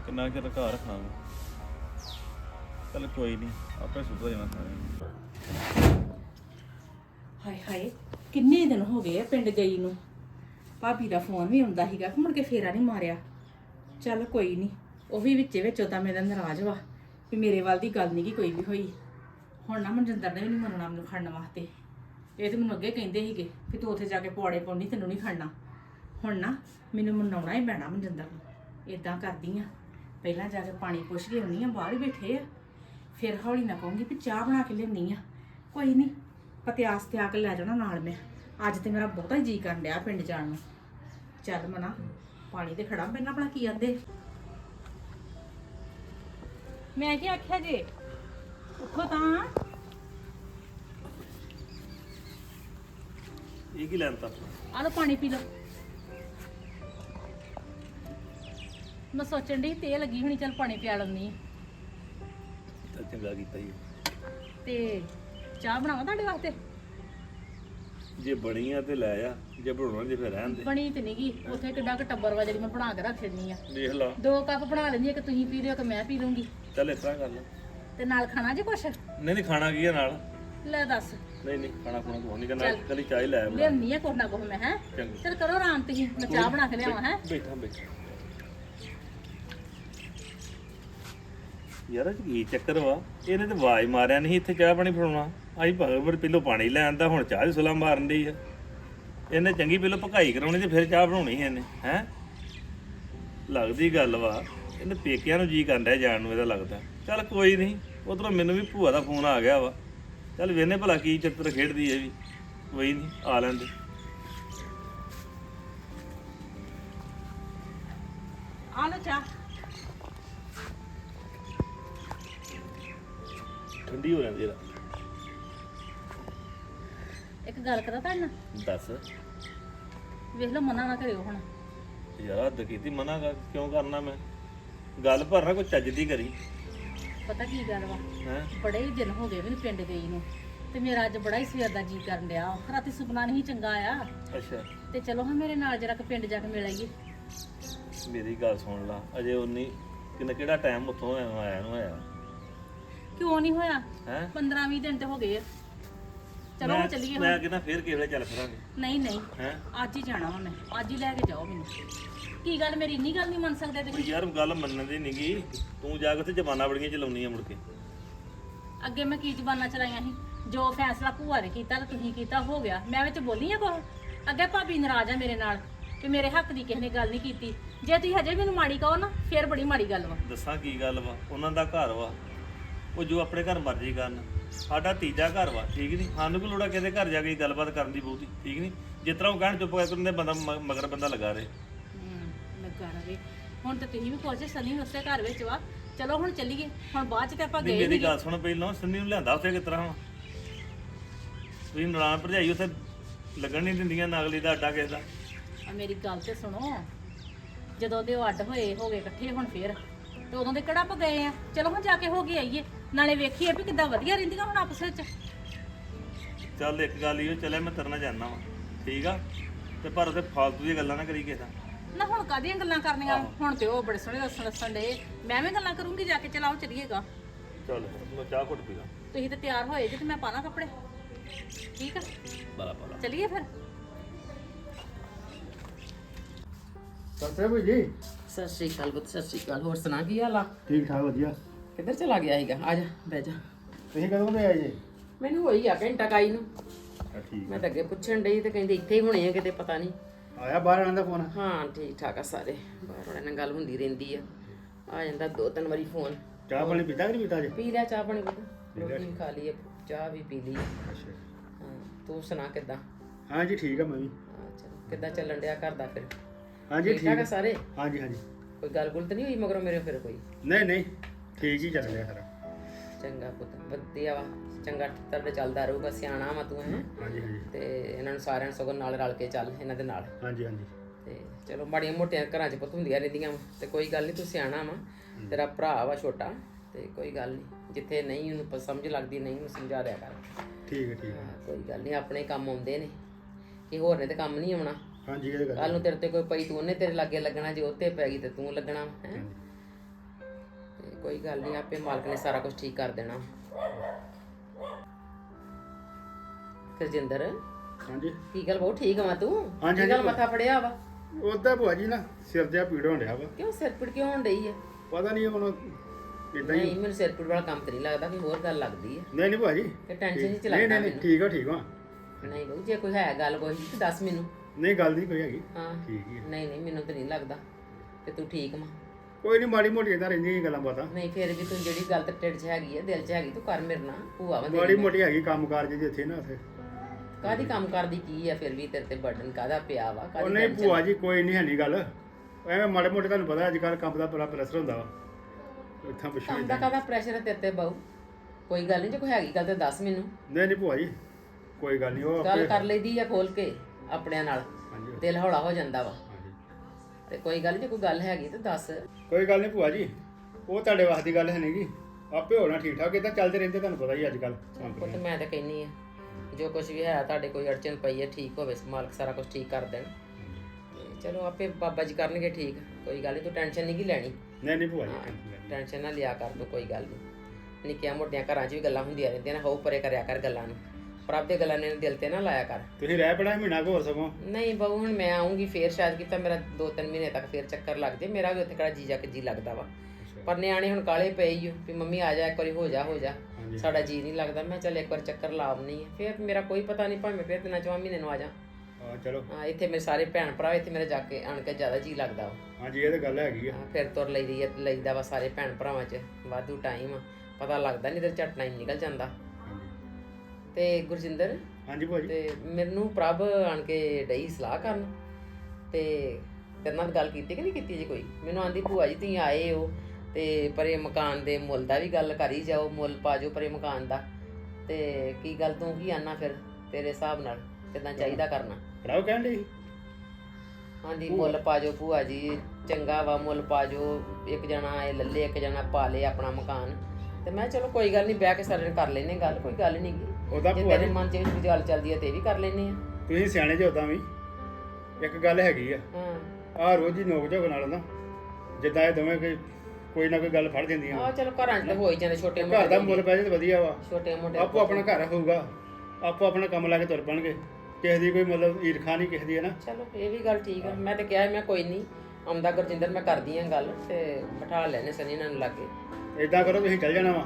ਕਿੰਨਾ ਚਿਰ ਘਰ ਰੱਖਣਾ ਵਾ। ਚੱਲ ਕੋਈ ਨਹੀਂ ਆਪੇ ਸੁਧਰ ਜਾਣਾ ਸਾਰੇ। ਹਾਏ ਹਾਏ, ਕਿੰਨੇ ਦਿਨ ਹੋ ਗਏ ਆ ਪਿੰਡ ਗਈ ਨੂੰ। ਭਾਬੀ ਦਾ ਫੋਨ ਵੀ ਆਉਂਦਾ ਸੀਗਾ, ਮੁੜ ਕੇ ਫੇਰਾ ਨਹੀਂ ਮਾਰਿਆ। ਚੱਲ ਕੋਈ ਨਹੀਂ ਉਹ ਵੀ ਵਿੱਚੇ ਵਿੱਚ ਉਹਦਾ ਮੇਰਾ ਨਾਰਾਜ਼ ਵਾ ਵੀ ਮੇਰੇ ਵੱਲ ਦੀ ਗੱਲ ਨਹੀਂ ਕੀ ਕੋਈ ਵੀ ਹੋਈ। ਹੁਣ ਨਾ ਮਨਜਿੰਦਰ ਨੇ ਵੀ ਨਹੀਂ ਮੰਨਣਾ ਮੈਨੂੰ ਖੜਨ ਵਾਸਤੇ। ਇਹ ਤੇ ਮੈਨੂੰ ਅੱਗੇ ਕਹਿੰਦੇ ਸੀਗੇ ਕਿ ਤੂੰ ਉੱਥੇ ਜਾ ਕੇ ਪੌੜੇ ਪਾਉਣੀ ਤੈਨੂੰ ਨਹੀਂ ਖੜਨਾ। ਹੁਣ ਨਾ ਮੈਨੂੰ ਮਨਾਉਣਾ ਹੀ ਪੈਣਾ ਮਨਜਿੰਦਰ ਨੂੰ। ਇਦਾਂ ਕਰਦੀ ਆ। ਪਹਿਲਾਂ ਜਾ ਕੇ ਪਾਣੀ ਪੁੱਛ ਕੇ ਆਉਣੀ ਆ, ਬਾਹਰ ਹੀ ਬੈਠੇ ਆ। ਫਿਰ ਹੌਲੀ ਨਾ ਕਹੂੰਗੀ ਵੀ ਚਾਹ ਬਣਾ ਕੇ ਲਿਆਉਣੀ ਆ। ਕੋਈ ਨਹੀਂ ਪਤਿਆਸ ਤੇ ਆ ਕੇ ਲੈ ਜਾਣਾ ਨਾਲ ਮੈਂ। ਅੱਜ ਤੇ ਮੇਰਾ ਬਹੁਤਾ ਜੀ ਕਰਨ ਡਿਆ ਪਿੰਡ ਜਾਣ ਨੂੰ। ਚੱਲ ਮਨਾ ਪਾਣੀ ਤੇ ਖੜਾ ਪਹਿਲਾਂ ਆਪਣਾ ਕੀ ਆਂਦੇ? ਮੈਂ ਕੀ ਆਖਿਆ ਜੇ? ਉੱਠੋ ਤਾਂ। ਇਹ ਕੀ ਲੈਂਦਾ ਆ ਲਓ ਪਾਣੀ ਪੀ ਲਓ। ਮੈਂ ਸੋਚਣ ਦੀ ਤੇ ਲੱਗੀ ਹੋਣੀ ਚੱਲ ਪਾਣੀ ਪਿਆ ਲੰਨੀ ਚੰਗਾ ਕੀਤਾ ਜੀ। ਤੇ ਚਾਹ ਬਣਾਵਾਂ ਤੁਹਾਡੇ ਵਾਸਤੇ? ਜੇ ਬਣੀ ਆ ਤੇ ਲੈ ਆ ਜੇ ਬਣਾਉਣਾ ਜੇ ਫਿਰ ਰਹਿਣ ਦੇ। ਬਣੀ ਤੇ ਨਹੀਂਗੀ ਉੱਥੇ ਕਿੱਡਾ ਕੁ ਟੱਬਰ ਵਾ ਜਿਹੜੀ ਮੈਂ ਬਣਾ ਕੇ ਰੱਖ ਛੱਡਣੀ ਆ। ਦੇਖ ਲਾ। ਦੋ ਕੱਪ ਬਣਾ ਲੈਂਦੀ ਇੱਕ ਤੁਸੀਂ ਪੀ ਲਿਓ ਕਿ ਮੈਂ ਪੀ ਲੂੰਗੀ। ਚੱਲ ਇਸ ਤਰ੍ਹਾਂ ਕਰ ਲਾ। ਤੇ ਨਾਲ ਖਾਣਾ ਜੇ ਕੁਛ? ਨਹੀਂ ਨਹੀਂ ਖਾਣਾ ਕੀ ਆ ਨਾਲ? ਲੈ ਦੱਸ। ਨਹੀਂ ਨਹੀਂ ਖਾਣਾ ਖੁਣਾ ਕੋਈ ਨਹੀਂ ਕਰਨਾ। ਕੱਲੀ ਚਾਹ ਹੀ ਲੈ ਆ। ਲਿਆਉਣੀ ਆ ਕੁਛ ਨਾ ਕੁਛ ਮੈਂ ਹੈ? ਚੰਗਾ। ਚਲ ਕਰੋ ਆਰਾਮ ਤੁਸੀਂ। ਮੈਂ ਚਾਹ ਬਣਾ ਕੇ ਲਿਆਵਾਂ ਹੈ? ਬੈਠਾ ਬੈਠਾ। ਯਾਰ ਇਹ ਕੀ ਚੱਕਰ ਵਾ? ਇਹਨੇ ਤੇ ਆਵਾਜ਼ ਮਾਰਿਆ ਨਹੀਂ ਇੱਥੇ ਚਾਹ ਪਾਣੀ ਫੜਾਉਣਾ ਆਈ ਭਗਵਰ ਪਹਿਲੋਂ ਪਾਣੀ ਲੈ ਆਂਦਾ, ਹੁਣ ਚਾਹ ਦੀ ਸੁਲਾ ਮਾਰਨ ਦੀ ਆ। ਇਹਨੇ ਚੰਗੀ ਪਹਿਲੋਂ ਪਕਾਈ ਕਰਾਉਣੀ ਤੇ ਫਿਰ ਚਾਹ ਬਣਾਉਣੀ ਸੀ ਇਹਨੇ, ਹੈ? ਲੱਗਦੀ ਗੱਲ ਵਾ, ਇਹਨੇ ਪੇਕਿਆਂ ਨੂੰ ਜੀ ਕਰਦਾ ਜਾਣ ਨੂੰ ਇਹਦਾ ਲੱਗਦਾ। ਚੱਲ ਕੋਈ ਨਹੀਂ, ਉਧਰੋਂ ਮੈਨੂੰ ਵੀ ਭੂਆ ਦਾ ਫੋਨ ਆ ਗਿਆ ਵਾ। ਚੱਲ ਵੇਨੇ ਭਲਾ ਕੀ ਚੱਤਰ ਖੇਡਦੀ ਹੈ ਵੀ। ਕੋਈ ਨਹੀਂ, ਆ ਲੈਂਦੇ ਠੰਡੀ ਹੋ ਜਾਂਦੀ ਇਹਦਾ ਇੱਕ ਗੱਲ ਕਰਾਂ ਤੁਹਾਡੇ ਨਾਲ? ਦੱਸ। ਵੇਖ ਲਓ ਮਨਾ ਨਾ ਕਰਿਓ ਹੁਣ। ਯਾਰ ਹੱਦ ਕੀਤੀ ਮਨਾ ਕਰ ਕਿਉਂ ਕਰਨਾ ਮੈਂ? ਗੱਲ ਭਰ ਨਾ ਕੋਈ ਚੱਜ ਦੀ ਕਰੀ। ਪਤਾ ਕੀ ਗੱਲ ਵਾ? ਹੈ? ਬੜੇ ਹੀ ਦਿਨ ਹੋ ਗਏ ਮੈਨੂੰ ਪਿੰਡ ਗਈ ਨੂੰ। ਤੇ ਮੇਰਾ ਅੱਜ ਬੜਾ ਹੀ ਸਵੇਰ ਦਾ ਜੀ ਕਰਨ ਡਿਆ ਰਾਤੀ ਸੁਪਨਾ ਨਹੀਂ ਚੰਗਾ ਆਇਆ। ਅੱਛਾ। ਤੇ ਚਲੋ ਹਾਂ ਮੇਰੇ ਨਾਲ ਜਰਾ ਕਿ ਪਿੰਡ ਜਾ ਕੇ ਮਿਲ ਆਈਏ। ਮੇਰੀ ਗੱਲ ਸੁਣ ਲਾ ਅਜੇ ਉਨੀ ਕਿੰਨਾ ਕਿਹੜਾ ਟਾਈਮ ਉੱਥੋਂ ਆਇਆ ਨੂੰ ਆਇਆ? ਕਿਉਂ ਨਹੀਂ ਹੋਇਆ? ਹੈ? 15 20 ਦਿਨ ਤੇ ਹੋ ਗਏ ਆ। ਚਲੋ ਹੁਣ ਚੱਲੀਏ ਮੈਂ ਹੁਣ ਕਿਹਾ ਫੇਰ ਕਿਸੇ ਵੇਲੇ ਚੱਲ ਫਿਰਾਂਗੇ। ਨਹੀਂ ਨਹੀਂ। ਹੈ? ਅੱਜ ਹੀ ਜਾਣਾ ਵਾ ਮੈਂ ਅੱਜ ਹੀ ਲੈ ਕੇ ਜਾਓ ਮੈਨੂੰ। ਕੀ ਗੱਲ ਮੇਰੀ ਇੰਨੀ ਗੱਲ ਨਹੀਂ ਮੰਨ ਸਕਦੇ ਤੁਸੀਂ? ਯਾਰ ਗੱਲ ਮੰਨਣ ਦੀ ਨਹੀਂਗੀ ਤੂੰ ਜਾ ਕੇ ਉੱਥੇ ਜ਼ਬਾਨਾਂ ਬੜੀਆਂ ਚਲਾਉਣੀਆਂ ਮੁੜ ਕੇ। ਅੱਗੇ ਮੈਂ ਕੀ ਜ਼ਬਾਨਾਂ ਚਲਾਈਆਂ ਸੀ? ਜੋ ਫੈਸਲਾ ਭੂਆ ਨੇ ਕੀਤਾ ਤੇ ਤੁਸੀਂ ਕੀਤਾ ਹੋ ਗਿਆ। ਮੈਂ ਵਿੱਚ ਬੋਲੀ ਆ ਕੁਛ ਅੱਗੇ ਭਾਬੀ ਨਾਰਾਜ਼ ਆ ਮੇਰੇ ਨਾਲ ਕਿ ਮੇਰੇ ਹੱਕ ਦੀ ਕਿਸੇ ਨੇ ਗੱਲ ਨਹੀਂ ਕੀਤੀ। ਜੇ ਤੁਸੀਂ ਹਜੇ ਮੈਨੂੰ ਮਾੜੀ ਕਹੋ ਨਾ ਫੇਰ ਬੜੀ ਮਾੜੀ ਗੱਲ ਵਾ। ਦੱਸਾਂ ਕੀ ਗੱਲ ਵਾ? ਉਹਨਾਂ ਦਾ ਘਰ ਵਾ। ਉਹ ਜੋ ਆਪਣੇ ਘਰ ਮਰਜ਼ੀ ਕਰਨ। ਸਾਡਾ ਤੀਜਾ ਘਰ ਵਾ ਠੀਕ ਨਹੀਂ ਸਾਨੂੰ ਕੋਈ ਲੋੜਾ ਕਿਤੇ ਘਰ ਜਾ ਕੇ ਗੱਲਬਾਤ ਕਰਨ ਦੀ ਬਹੁਤੀ ਠੀਕ ਨਹੀਂ ਜਿਸ ਤਰ੍ਹਾਂ ਉਹ ਕਹਿਣ ਚੁੱਪ ਕਰਕੇ ਉਹਨੇ ਬੰਦਾ ਮ- ਮਗਰ ਬੰਦਾ ਲਗਾ ਰਹੇ। ਹੂੰ ਲੱਗਾ ਰਵੇ ਹੁਣ ਤਾਂ ਤੁਸੀਂ ਵੀ ਖੁਸ਼ ਸਨੀ ਉਸੇ ਘਰ ਵਿੱਚ ਵਾ। ਚਲੋ ਹੁਣ ਚੱਲੀਏ ਹੁਣ ਬਾਅਦ ਚ ਤੇ ਆਪਾਂ ਗਏ ਮੇਰੀ ਗੱਲ ਸੁਣ ਪਹਿਲਾਂ ਸੰਨੀ ਨੂੰ ਲਿਆਂਦਾ ਉੱਥੇ ਕਿਸ ਤਰ੍ਹਾਂ ਵਾ ਤੁਸੀਂ ਨਰਾਨ ਭਰਜਾਈ ਉੱਥੇ ਲੱਗਣ ਨਹੀਂ ਦਿੰਦੀਆਂ ਨਾਗਲੀ ਦਾ ਅੱਡਾ ਕਿਸੇ ਦਾ? ਆ ਮੇਰੀ ਗੱਲ ਤੇ ਸੁਣੋ ਜਦੋਂ ਦੇ ਉਹ ਅੱਡ ਹੋਏ ਹੋ ਗਏ ਇਕੱਠੇ ਹੁਣ ਫੇਰ ਤੇ ਉਦੋਂ ਦੇ ਕਿਹੜਾ ਆਪਾਂ ਗਏ ਆ? ਚਲੋ ਹੁਣ ਜਾ ਕੇ ਹੋ ਕੇ ਆਈਏ। ਨਾਲੇ ਵੇਖੀਏ ਵੀ ਕਿੱਦਾਂ ਵਧੀਆ ਰਹਿੰਦੀਆਂ ਹੁਣ ਆਪਸ ਵਿੱਚ। ਚੱਲ ਇੱਕ ਗੱਲ ਹੀ ਚੱਲਿਆ ਮੈਂ ਤੇਰੇ ਨਾਲ ਜਾਣਾ ਵਾ। ਠੀਕ ਆ? ਤੇ ਪਰ ਉਹਦੇ ਫਾਲਤੂ ਦੀਆਂ ਗੱਲਾਂ ਨਾ ਕਰੀ ਕਿਸੇ ਦਾ ਨਾ ਹੁਣ ਕਾਹਦੀਆਂ ਗੱਲਾਂ ਕਰਨੀਆਂ? ਹੁਣ ਤੇ ਉਹ ਬੜੇ ਸੋਹਣੇ ਦੱਸਣ ਦੱਸਣ ਦੇ ਮੈਂ ਵੀ ਗੱਲਾਂ ਕਰੂੰਗੀ ਜਾ ਕੇ ਚਲਾਓ ਚੱਲੀਏਗਾ। ਚੱਲ ਮੈਂ ਚਾਹ ਘੁੱਟ ਪੀਗਾ ਤੁਸੀਂ ਤੇ ਤਿਆਰ ਹੋਏ ਜੇ ਤੇ ਮੈਂ ਪਾਣਾ ਕੱਪੜੇ। ਠੀਕ ਆ? ਬਲਾ ਬਲਾ ਚੱਲੀਏ ਫਿਰ। ਸਤਿ ਭਾਈ ਜੀ ਸਤਿ ਸ਼੍ਰੀ ਅਕਾਲ ਪੁੱਤ ਸਤਿ ਸ਼੍ਰੀ ਅਕਾਲ। ਹੋਰ ਸੁਣਾ ਕੀ ਹਾਲ ਆ? ਠੀਕ ਠਾਕ ਵਧੀਆ। ਕਿੱਧਰ ਚਲਾ ਗਿਆ ਸੀਗਾ? ਆ ਜਾ ਬਹਿ ਜਾ। ਤੁਸੀਂ ਕਦੋਂ ਦੇ ਆਏ ਜੀ? ਮੈਨੂੰ ਹੋਈ ਆ ਘੰਟਾ ਕਾਈ ਨੂੰ। ਆ ਠੀਕ ਮੈਂ ਤਾਂ ਅੱਗੇ ਪੁੱਛਣ ਡਈ ਤੇ ਕਹਿੰਦੇ ਇੱਥੇ ਹੀ ਹੋਣੇ ਆ ਕਿਤੇ ਪਤਾ ਨਹੀਂ। ਆਇਆ ਬਾਹਰ ਆਣ ਦਾ ਫੋਨ? ਹਾਂ ਠੀਕ ਠਾਕ ਆ ਸਾਰੇ। ਬਾਹਰ ਵਾਲਿਆਂ ਨਾਲ ਗੱਲ ਹੁੰਦੀ ਰਹਿੰਦੀ ਆ। ਆ ਜਾਂਦਾ ਦੋ ਤਿੰਨ ਵਾਰੀ ਫੋਨ। ਚਾਹ ਪਾਣੀ ਪੀਤਾ ਕਿ ਨਹੀਂ ਪੀਤਾ ਜੀ ਪੀ ਲਿਆ ਚਾਹ ਪਾਣੀ ਪੁੱਤ। ਰੋਟੀ ਖਾ ਲਈ ਆ, ਚਾਹ ਵੀ ਪੀ ਲਈ। ਅੱਛਾ। ਹਾਂ ਤੂੰ ਸੁਣਾ ਕਿੱਦਾਂ? ਹਾਂ ਜੀ ਠੀਕ ਆ ਮੈਂ ਵੀ। ਹਾਂ ਚਲੋ। ਕਿੱਦਾਂ ਚੱਲਣ ਡਿਆ ਘਰ ਦਾ ਫਿਰ? ਹਾਂ ਜੀ ਠੀਕ ਠਾਕ ਆ ਸਾਰੇ? ਹਾਂ ਜੀ ਹਾਂ ਜੀ ਕੋਈ ਗੱਲ ਗੁੱਲ ਤਾਂ ਨਹੀਂ ਹੋਈ ਮਗਰੋਂ ਮੇਰੇ ਫਿਰ ਕੋਈ? ਨਹੀਂ ਨਹੀਂ ਠੀਕ ਹੀ ਚੱਲ ਰਿਹਾ ਸਾਰਾ। ਚੰਗਾ ਪੁੱਤ ਵਧੀਆ ਵਾ। ਚੰਗਾ ਤੁਹਾਡੇ ਚੱਲਦਾ ਰਹੂਗਾ ਸਿਆਣਾ ਵਾ ਤੂੰ ਹੈ ਹਾਂ ਜੀ ਹਾਂ ਜੀ ਤੇ ਇਹਨਾਂ ਨੂੰ ਸਾਰਿਆਂ ਨੂੰ ਸਗੋਂ ਨਾਲ ਰਲ ਕੇ ਚੱਲ ਇਹਨਾਂ ਦੇ ਨਾਲ। ਹਾਂ ਜੀ ਹਾਂ ਜੀ ਤੇ ਚਲੋ ਮਾੜੀਆਂ ਮੋਟੀਆਂ ਘਰਾਂ 'ਚ ਪੁੱਤ ਹੁੰਦੀਆਂ ਰਹਿੰਦੀਆਂ ਵਾਂ। ਤੇ ਕੋਈ ਗੱਲ ਨਹੀਂ ਤੂੰ ਸਿਆਣਾ ਵਾ। ਤੇਰਾ ਭਰਾ ਵਾ ਛੋਟਾ ਤੇ ਕੋਈ ਗੱਲ ਨਹੀਂ। ਜਿੱਥੇ ਨਹੀਂ ਉਹਨੂੰ ਪ- ਸਮਝ ਲੱਗਦੀ ਨਹੀਂ ਉਹਨੂੰ ਸਮਝਾ ਦਿਆ ਕਰ। ਠੀਕ ਹੈ ਠੀਕ ਹੈ। ਹਾਂ, ਕੋਈ ਗੱਲ ਨਹੀਂ ਆਪਣੇ ਕੰਮ ਆਉਂਦੇ ਨੇ। ਕਿ ਹੋਰ ਨੇ ਤੇ ਕੰਮ ਨਹੀਂ ਆਉਣਾ। ਹਾਂ ਜੀ ਇਹ ਗੱਲ ਕੱਲ ਨੂੰ ਤੇਰੇ ਤੇ ਕੋਈ ਪਈ ਤੂੰ ਉਹਨੇ ਤੇਰੇ ਲਾਗੇ ਲੱਗਣਾ ਜੇ ਉੱਤੇ ਪੈ ਗਈ ਤੇ ਤੂੰ ਲੱਗਣਾ ਹੈ? ਤੇ ਕੋਈ ਗੱਲ ਨਹੀਂ ਆਪੇ ਮਾਲਕ ਨੇ ਸਾਰਾ ਕੁਝ ਠੀਕ ਕਰ ਦੇਣਾ। ਕਰਜਿੰਦਰ ਹਾਂ ਜੀ ਕੀ ਗੱਲ ਬਹੁਤ ਠੀਕ ਆ ਤੂੰ? ਹਾਂਜੀ, ਕੀ ਗੱਲ ਹਾਂਜੀ। ਮੱਥਾ ਫੜਿਆ ਵਾ? ਉਹਦਾ ਭੂਆ ਜੀ ਨਾ ਸਿਰ ਜਿਹਾ ਪੀੜ ਹੋਣ ਡਿਆ ਵਾ। ਕਿਉਂ ਸਿਰ ਪੀੜ ਕਿਉਂ ਹੋਣ ਡਈ ਆ? ਪਤਾ ਨਹੀਂ ਹੁਣ ਇਦਾਂ ਹੀ ਨਹੀਂ ਮੈਨੂੰ ਸਿਰ ਪੀੜ ਵਾਲਾ ਕੰਮ ਤੇ ਨਹੀਂ ਲੱਗਦਾ ਕੋਈ ਹੋਰ ਗੱਲ ਲੱਗਦੀ ਹੈ ਨਹੀਂ ਨਹੀਂ ਭੂਆ ਜੀ। ਤੇ ਟੈਨਸ਼ਨ ਹੀ ਨਹੀਂ ਚਲਾਉਂਦਾ ਨਹੀਂ ਨਹੀਂ ਠੀਕ ਆ ਠੀਕ ਆ। ਨਹੀਂ ਬਹੂ ਜੇ ਕੋਈ ਹੈ ਗੱਲ ਕੋਈ ਤੇ ਦੱਸ ਮੈਨੂੰ। ਨਹੀਂ ਗੱਲ ਨਹੀਂ ਕੋਈ ਹੈਗੀ। ਹਾਂ। ਠੀਕ ਹੀ ਆ। ਨਹੀਂ ਨਹੀਂ ਮੈਨੂੰ ਤਾਂ ਨਹੀਂ ਲੱਗਦਾ ਤੇ ਤੂੰ ਠੀਕ ਮਾ ਕੋਈ ਨਹੀਂ ਮਾੜੀ ਮੋਟੀ ਇਦਾਂ ਰਹਿੰਦੀਆਂ ਹੀ ਗੱਲਾਂ ਬਾਤਾਂ। ਨਹੀਂ ਫਿਰ ਵੀ ਤੂੰ ਜਿਹੜੀ ਗੱਲ ਤੇ ਢਿੱਡ 'ਚ ਹੈਗੀ ਹੈ ਦਿਲ 'ਚ ਹੈਗੀ ਤੂੰ ਕਰ ਮੇਰੇ ਨਾਲ ਭੂਆ ਵਾ ਮਾੜੀ ਮੋਟੀ ਹੈਗੀ ਕੰਮ ਕਾਰਜ ਜੇ ਇੱਥੇ ਨਾ ਉੱਥੇ। ਕਾਦੀ ਕੰਮ ਕਰਦੀ ਕੀ ਆ ਫਿਰ ਵੀ ਤੇਰੇ ਤੇ ਬਰਡਨ ਕਾਦਾ ਪਿਆ ਵਾ ਉਹ ਕਾਦੀ ਨਹੀਂ ਭੂਆ ਜੀ ਕੋਈ ਨਹੀਂ ਹੈ ਨਹੀਂ ਗੱਲ। ਐਵੇਂ ਮਾੜੇ ਮੋਟੇ ਤੁਹਾਨੂੰ ਪਤਾ ਅੱਜ ਕੱਲ ਕੰਮ ਦਾ ਬੜਾ ਪ੍ਰੈਸ਼ਰ ਹੁੰਦਾ ਵਾ। ਇੱਥਾਂ ਪਿੱਛੇ ਕੰਮ ਦਾ ਕਾਦਾ ਪ੍ਰੈਸ਼ਰ ਹੈ ਤੇਰੇ ਤੇ ਬਾਊ ਕੋਈ ਗੱਲ ਨਹੀਂ ਜੇ ਕੋਈ ਹੈਗੀ ਗੱਲ ਤੇ ਦੱਸ ਮੈਨੂੰ। ਨਹੀਂ ਨਹੀਂ ਭੂਆ ਜੀ ਕੋਈ ਗੱਲ ਨਹੀਂ ਉਹ ਗੱਲ ਆਪੇ ਕਰ ਲਈਦੀ ਆ ਖੋਲ ਕੇ। ਆਪਣਿਆਂ ਨਾਲ। ਹਾਂਜੀ। ਦਿਲ ਹੌਲਾ ਹੋ ਜਾਂਦਾ ਵਾ। ਹਾਂਜੀ। ਤੇ ਕੋਈ ਗੱਲ ਨੀ, ਜੇ ਕੋਈ ਗੱਲ ਹੈਗੀ ਤੇ ਦੱਸ। ਕੋਈ ਗੱਲ ਨਹੀਂ ਭੂਆ ਜੀ ਉਹ ਤੁਹਾਡੇ ਵਾਸ ਦੀ ਗੱਲ ਹੈ ਨਹੀਂਗੀ ਆਪੇ ਹੋਣਾ ਠੀਕ ਠਾਕ ਇਦਾਂ ਚੱਲਦੇ ਰਹਿੰਦੇ ਤੁਹਾਨੂੰ ਪਤਾ ਹੀ ਅੱਜ ਕੱਲ ਪੁੱਤ ਮੈਂ ਤਾਂ ਕਹਿੰਨੀ ਆ ਜੋ ਕੁਝ ਵੀ ਹੈ ਤੁਹਾਡੇ ਕੋਈ ਅੜਚਨ ਪਈ ਹੈ ਠੀਕ ਹੋਵੇ ਮਾਲਕ ਸਾਰਾ ਕੁਝ ਠੀਕ ਕਰ ਦੇਣ। ਤੇ ਚਲੋ ਆਪੇ ਬਾਬਾ ਜੀ ਕਰਨਗੇ ਠੀਕ ਕੋਈ ਗੱਲ ਨਹੀਂ ਤੂੰ ਟੈਨਸ਼ਨ ਨਹੀਂ ਕੀ ਲੈਣੀ। ਨਹੀਂ ਨਹੀਂ ਭੂਆ ਜੀ। ਟੈਨਸ਼ਨ ਨਾ ਲਿਆ ਕਰ ਤੂੰ ਕੋਈ ਗੱਲ ਨਹੀਂ ਨਿੱਕੀਆਂ ਮੋਟੀਆਂ ਘਰਾਂ 'ਚ ਵੀ ਗੱਲਾਂ ਹੁੰਦੀਆਂ ਰਹਿੰਦੀਆਂ ਨੇ ਹੋ ਪਰੇ ਕਰਿਆ ਕਰ ਗੱਲਾਂ ਨੂੰ। ਪ੍ਰਭ ਦੇ ਗੱਲਾਂ ਨੇ ਦਿਲ ਤੇ ਨਾ ਲਾਇਆ ਕਰ। ਤੁਸੀਂ ਰਹਿ ਪੜਾ ਮਹੀਨਾ ਕੁ ਹੋਰ ਸਗੋਂ? ਨਹੀਂ ਬਹੂ ਹੁਣ ਮੈਂ ਆਉਂਗੀ ਫੇਰ ਸ਼ਾਇਦ ਕੀਤਾ ਮੇਰਾ 2-3 ਮਹੀਨੇ ਤੱਕ ਫੇਰ ਚੱਕਰ ਲੱਗ ਜੇ। ਮੇਰਾ ਵੀ ਉੱਥੇ ਕਿਹੜਾ ਜੀ ਜਾ ਕੇ ਜੀ ਲੱਗਦਾ ਵਾ। ਪਰ ਨਿਆਣੇ ਹੁਣ ਕਾਲੇ ਪਏ ਹੀ ਵੀ ਮੰਮੀ ਆ ਜਾ ਇੱਕ ਵਾਰੀ ਹੋ ਜਾ ਹੋ ਜਾ। ਸਾਡਾ ਜੀ ਨਹੀਂ ਲੱਗਦਾ। ਮੈਂ ਚੱਲ ਇੱਕ ਵਾਰ ਚੱਕਰ ਲਾਉਣੀ ਹੈ ਫਿਰ ਮੇਰਾ ਕੋਈ ਪਤਾ ਨਹੀਂ ਭਾਵੇਂ ਫਿਰ ਤਿੰਨਾਂ ਚੌਂ ਮਹੀਨੇ ਨੂੰ ਆ ਜਾ। ਹਾਂ ਚਲੋ। ਹਾਂ ਇੱਥੇ ਮੇਰੇ ਸਾਰੇ ਭੈਣ ਭਰਾ ਇੱਥੇ ਮੇਰੇ ਜਾ ਕੇ ਆਣ ਕੇ ਜ਼ਿਆਦਾ ਜੀ ਲੱਗਦਾ ਵਾ। ਹਾਂਜੀ ਇਹ ਤਾਂ ਗੱਲ ਹੈਗੀ ਆ। ਹਾਂ, ਫਿਰ ਤੁਰ ਲਈਦੀ ਹੈ ਲਈਦਾ ਵਾ ਸਾਰੇ ਭੈਣ ਭਰਾਵਾਂ 'ਚ। ਵਾਧੂ ਟਾਈਮ ਪਤਾ ਲੱਗਦਾ ਨਹੀਂ ਤੇ ਝਟ ਟਾਈਮ ਨਿਕਲ ਜਾਂਦਾ। ਤੇ ਗੁਰਜਿੰਦਰ। ਹਾਂਜੀ ਭੂਆ ਜੀ ਤੇ ਮੈਨੂੰ ਪ੍ਰਭ ਆਣ ਕੇ ਡਈ ਸਲਾਹ ਕਰਨ। ਤੇ ਤੇਰੇ ਨਾਲ ਗੱਲ ਕੀਤੀ ਕਿ ਨਹੀਂ ਕੀਤੀ ਜੀ ਕੋਈ? ਮੈਨੂੰ ਆਂਦੀ ਭੂਆ ਜੀ ਤੁਸੀਂ ਆਏ ਹੋ ਤੇ ਪਰੇ ਮਕਾਨ ਦੇ ਮੁੱਲ ਦਾ ਵੀ ਗੱਲ ਕਰੀ ਜਾਓ ਮੁੱਲ ਪਾ ਜਾਓ ਪਰੇ ਮਕਾਨ ਦਾ। ਤੇ ਕੀ ਗੱਲ ਤੂੰ ਕੀ ਆਨਾ ਫਿਰ ਤੇਰੇ ਹਿਸਾਬ ਨਾਲ? ਕਿਦਾਂ ਚਾਹੀਦਾ ਕਰਨਾ? ਭਰਾਓ ਕਹਿਣ ਲਈ ਹਾਂਜੀ ਮੁੱਲ ਪਾ ਜਾਓ ਭੂਆ ਜੀ। ਚੰਗਾ ਵਾ ਮੁੱਲ ਪਾ ਜਾਓ। ਇੱਕ ਜਣਾ ਇਹ ਲੱਲੇ ਇੱਕ ਜਣਾ ਪਾ ਲੇ ਆਪਣਾ ਮਕਾਨ। ਤੇ ਮੈਂ ਕਿਹਾ ਚਲੋ ਕੋਈ ਗੱਲ ਨਹੀਂ ਬਹਿ ਕੇ ਸਾਰੇ ਕਰ ਲੈਨੇ ਗੱਲ ਕੋਈ ਗੱਲ ਨਹੀਂ ਗੀ। ਉਹਦਾ ਜੇ ਭੂਆ ਤੇਰੇ ਜੀ ਮਨ 'ਚ ਵੀ ਗੱਲ ਚੱਲਦੀ ਹੈ ਤੇ ਇਹ ਵੀ ਕਰ ਲੈਨੇ ਆ ਤੁਸੀਂ ਸਿਆਣੇ ਜੇ ਉਦਾਂ ਵੀ ਇੱਕ ਗੱਲ ਹੈਗੀ ਆ। ਹਾਂ। ਆ ਰੋਜ਼ ਹੀ ਨੋਕ ਝੋਕ ਨਾਲ ਨਾ ਜਿੱਦਾਂ ਇਹ ਦੋਵੇਂ ਕੋਈ ਕੋਈ ਨਾ ਕੋਈ ਗੱਲ ਫੜ ਦਿੰਦੀਆਂ ਆਹ ਚਲੋ ਘਰਾਂ 'ਚ ਤਾਂ ਹੋ ਹੀ ਜਾਂਦੇ ਛੋਟੇ ਘਰ ਦਾ ਮੁੱਲ ਪੈ ਜੇ ਤਾਂ ਵਧੀਆ ਵਾ। ਛੋਟੇ ਮੋਟੇ ਆਪੋ ਆਪਣਾ ਘਰ ਹੋਊਗਾ ਆਪੋ ਆਪਣਾ ਕੰਮ ਲਾ ਕੇ ਤੁਰ ਪੈਣਗੇ। ਕਿਸੇ ਦੀ ਕੋਈ ਮਤਲਬ ਈਰਖਾ ਨਹੀਂ ਕਿਸੇ ਦੀ ਹੈ ਨਾ? ਚਲੋ ਇਹ ਵੀ ਗੱਲ ਠੀਕ ਆ। ਮੈਂ ਤੇ ਕਿਹਾ ਸੀ ਮੈਂ ਕੋਈ ਨਹੀਂ ਆਉਂਦਾ ਗੁਰਜਿੰਦਰ ਮੈਂ ਕਰਦੀ ਆ ਗੱਲ ਤੇ ਬਿਠਾ ਲੈਨੇ ਸਨੀ ਨਾਲ ਲਾਗੇ। ਇਦਾਂ ਕਰੋ ਤੁਸੀਂ ਚੱਲ ਜਾਣਾ ਵਾ।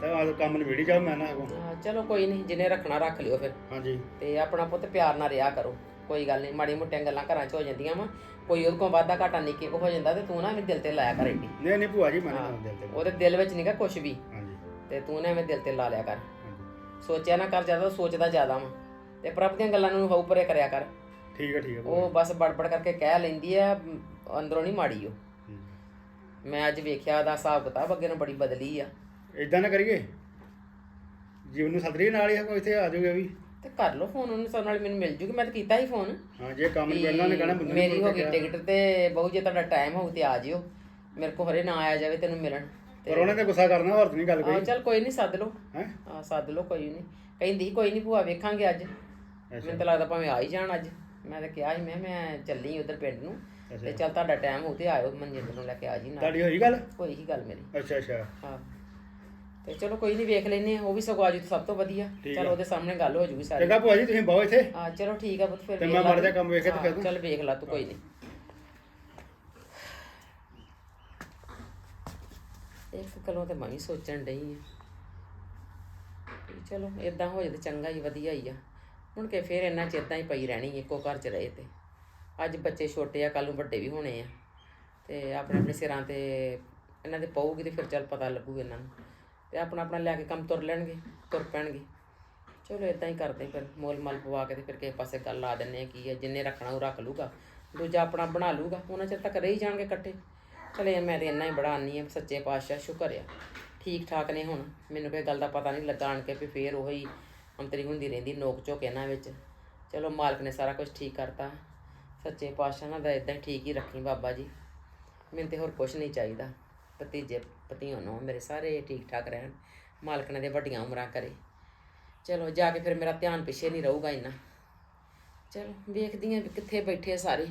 ਤਾਂ ਆਹ ਕੰਮ ਨਿਬੇੜੀ ਜਾਓ ਮੈਂ ਨਾ ਹਾਂ, ਚਲੋ ਕੋਈ ਨਹੀਂ ਜਿੰਨੇ ਰੱਖਣਾ ਰੱਖ ਲਿਓ ਫਿਰ। ਹਾਂਜੀ। ਤੇ ਆਪਣਾ ਪੁੱਤ ਪਿਆਰ ਨਾਲ ਰਿਹਾ ਕਰੋ ਕੋਈ ਗੱਲ ਨਹੀਂ ਮਾੜੀ ਮੋਟੀਆਂ ਗੱਲਾਂ ਘਰਾਂ 'ਚ ਹੋ ਜਾਂਦੀਆਂ ਵਾ। ਕੋਈ ਉਹਦੇ ਕੋਲ ਵਾਧਾ ਘਾਟਾ ਨਿੱਕੇ ਕੋ ਹੋ ਜਾਂਦਾ ਤੇ ਤੂੰ ਨਾ ਐਵੇਂ ਦਿਲ ਤੇ ਲਾਇਆ ਕਰ ਏਡੀ ਨਹੀਂ ਨਹੀਂ ਭੂਆ ਜੀ ਮੈਂ ਦਿਲ ਤੇ। ਉਹਦੇ ਦਿਲ ਵਿੱਚ ਨਹੀਂਗਾ ਕੁਝ ਵੀ। ਹਾਂਜੀ। ਤੇ ਤੂੰ ਨਾ ਐਵੇਂ ਦਿਲ ਤੇ ਲਾ ਲਿਆ ਕਰ। ਹਾਂਜੀ। ਸੋਚਿਆ ਨਾ ਕਰ ਜ਼ਿਆਦਾ ਸੋਚਦਾ ਜ਼ਿਆਦਾ ਵਾ। ਤੇ ਪ੍ਰਭ ਦੀਆਂ ਗੱਲਾਂ ਨੂੰ ਹਉ ਪਰੇ ਕਰਿਆ ਕਰ। ਠੀਕ ਹੈ ਠੀਕ ਹੈ ਭੂਆ ਉਹ ਬਸ ਬੜਬੜ ਕਰਕੇ ਕਹਿ ਲੈਂਦੀ ਆ ਅੰਦਰੋਂ ਨਹੀਂ ਮਾੜੀ ਉਹ। ਮੈਂ ਅੱਜ ਵੇਖਿਆ ਉਹਦਾ ਹਿਸਾਬ ਕਿਤਾਬ ਅੱਗੇ ਨੂੰ ਬੜੀ ਬਦਲੀ ਆ। ਇਦਾਂ ਨਾ ਕਰੀਏ। ਜੀਵਨ ਨੂੰ ਸਦਰੀ ਨਾਲ ਹੀ ਆ, ਕੋਈ ਇੱਥੇ ਆ ਜਾਊਗਾ ਵੀ। ਤੇ ਕਰ ਲਓ ਫੋਨ ਉਹਨੂੰ ਸਭ ਨਾਲ ਮੈਨੂੰ ਮਿਲ ਜੂਗੀ ਮੈਂ ਤਾਂ ਕੀਤਾ ਹੀ ਫੋਨ। ਹਾਂ ਜੇ ਕੰਮ ਨਹੀਂ ਮਿਲਣਾ ਨੇ ਕਹਿਣਾ ਬੰਦੇ ਨੂੰ ਮੇਰੀ ਹੋ ਗਈ। ਟਿਕਟ ਤੇ ਬਹੁ ਜੇ ਤੁਹਾਡਾ ਟਾਈਮ ਹੋਊ ਤੇ ਆ ਜਿਓ। ਮੇਰੇ ਕੋ ਹਰੇ ਨਾ ਆਇਆ ਜਾਵੇ ਤੈਨੂੰ ਮਿਲਣ। ਪਰ ਉਹਨੇ ਤੇ ਗੁੱਸਾ ਕਰਨਾ ਹੋਰ ਤਾਂ ਨਹੀਂ ਗੱਲ ਕੋਈ। ਚੱਲ ਕੋਈ ਨਹੀਂ ਸੱਦ ਲਓ। ਹੈ? ਸੱਦ ਲਓ ਕੋਈ ਨਹੀਂ ਕਹਿੰਦੀ ਕੋਈ ਨਹੀਂ ਭੂਆ ਵੇਖਾਂਗੇ ਅੱਜ। ਮੈਨੂੰ ਤਾਂ ਲੱਗਦਾ ਭਾਵੇਂ ਆ ਹੀ ਜਾਣ ਅੱਜ। ਮੈਂ ਤਾਂ ਕਿਹਾ ਸੀ ਮੈਂ ਮੈਂ ਚੱਲੀ ਉਧਰ ਪਿੰਡ ਨੂੰ। ਤੇ ਚੱਲ ਤੁਹਾਡਾ ਟਾਈਮ ਹੋਊ ਤੇ ਆਇਓ ਮਨਜਿੰਦਰ ਨੂੰ ਲੈ ਕੇ ਆ ਜੀ ਨਾਲ। ਤੁਹਾਡੀ ਹੋਈ ਗੱਲ? ਕੋਈ ਹੀ ਗੱਲ ਮੇਰੀ। ਅੱਛਾ ਅੱਛਾ। ਹਾਂ। ਤੇ ਚਲੋ ਕੋਈ ਨਹੀਂ ਵੇਖ ਲੈਨੇ ਆ ਉਹ ਵੀ ਸਗੋਂ ਆਜੂ ਸਭ ਤੋਂ ਵਧੀਆ। ਚਲ ਉਹਦੇ ਸਾਹਮਣੇ ਗੱਲ ਹੋ ਜੂਗੀ ਸਾਰੀ। ਚੰਗਾ ਭੂਆ ਜੀ ਤੁਸੀਂ ਬਹੁ ਇੱਥੇ। ਹਾਂ ਚਲੋ ਠੀਕ ਆ ਪੁੱਤ ਫਿਰ ਤੇ ਵੇਖ ਮੈਂ ਲਾ ਮਰ ਜਾ ਤੂੰ। ਕੰਮ ਵੇਖ ਕੇ ਤੇ ਫਿਰ ਹਾਂ, ਚੱਲ ਵੇਖ ਲਾ ਤੂੰ ਕੋਈ ਨਹੀਂ ਇੱਕ ਗੱਲੋਂ ਤੇ ਮੈਂ ਵੀ ਸੋਚਣ ਡਈ ਆ ਵੀ ਚਲੋ ਇਦਾਂ ਹੋ ਤੇ ਚੰਗਾ ਹੀ ਵਧੀਆ ਹੀ ਆ। ਹੁਣ ਕੇ ਫੇਰ ਇੰਨਾ ਚੇਤਾ ਹੀ ਪਈ ਰਹਿਣੀ ਇੱਕੋ ਘਰ 'ਚ ਰਹੇ ਤੇ। ਅੱਜ ਬੱਚੇ ਛੋਟੇ ਆ ਕੱਲ ਨੂੰ ਵੱਡੇ ਵੀ ਹੋਣੇ ਆ। ਤੇ ਆਪਣੇ ਆਪਣੇ ਸਿਰਾਂ ਤੇ ਇਹਨਾਂ ਦੇ ਪਊਗੀ ਤੇ ਫਿਰ ਚੱਲ ਪਤਾ ਲੱਗੂ ਇਹਨਾਂ ਨੂੰ। ਤੇ ਆਪਣਾ ਆਪਣਾ ਲੈ ਕੇ ਕੰਮ ਤੁਰ ਲੈਣਗੇ, ਤੁਰ ਪੈਣਗੇ। ਚਲੋ ਇਦਾਂ ਹੀ ਕਰਦੇ ਫਿਰ, ਮੋਲ ਮਲ ਪਵਾ ਕੇ ਤੇ ਫਿਰ ਕਿਸੇ ਪਾਸੇ ਗੱਲ ਲਾ ਦਿੰਨੇ ਆ ਕੀ ਹੈ ਜਿੰਨੇ ਰੱਖਣਾ ਉਹ ਰੱਖ ਲੂਗਾ ਦੂਜਾ ਆਪਣਾ ਬਣਾ ਲੂਗਾ ਉਹਨਾਂ ਚਿਰ ਤੱਕ ਰਹੀ ਜਾਣਗੇ ਇਕੱਠੇ। ਚਲੇ ਮੈਂ ਤੇ ਇੰਨਾ ਹੀ ਬੜਾ ਆਨੀ ਆ, ਸੱਚੇ ਪਾਤਸ਼ਾਹ ਸ਼ੁਕਰ ਆ। ਠੀਕ ਠਾਕ ਨੇ ਹੁਣ, ਮੈਨੂੰ ਕੋਈ ਗੱਲ ਦਾ ਪਤਾ ਨਹੀਂ ਲੱਗਾ, ਆਣ ਕੇ ਵੀ ਫੇਰ ਉਹੀ ਅੰਤਰੀ ਹੁੰਦੀ ਰਹਿੰਦੀ ਨੋਕ ਝੋਕ ਇਹਨਾਂ ਵਿੱਚ। ਚਲੋ ਮਾਲਕ ਨੇ ਸਾਰਾ ਕੁਝ ਠੀਕ ਕਰਤਾ। ਸੱਚੇ ਪਾਤਸ਼ਾਹ ਨਾਲ ਦਾ ਇਦਾਂ ਠੀਕ ਹੀ ਰੱਖੀ ਬਾਬਾ ਜੀ। ਮੈਨੂੰ ਤੇ ਹੋਰ ਕੁਝ ਨਹੀਂ ਚਾਹੀਦਾ। ਭਤੀਜੇ, ਭਤੀਆਂ ਨੂੰ ਮੇਰੇ ਸਾਰੇ ਠੀਕ ਠਾਕ ਰਹਿਣ। ਮਾਲਕ ਨੇ ਦੇ ਵੱਡੀਆਂ ਉਮਰਾਂ ਕਰੇ। ਚਲੋ, ਜਾ ਕੇ ਫਿਰ ਮੇਰਾ ਧਿਆਨ ਪਿੱਛੇ ਨਹੀਂ ਰਹੂਗਾ ਇੰਨਾ। ਚਲੋ, ਵੇਖਦੀ ਆਂ ਵੀ ਕਿੱਥੇ ਬੈਠੇ ਸਾਰੇ।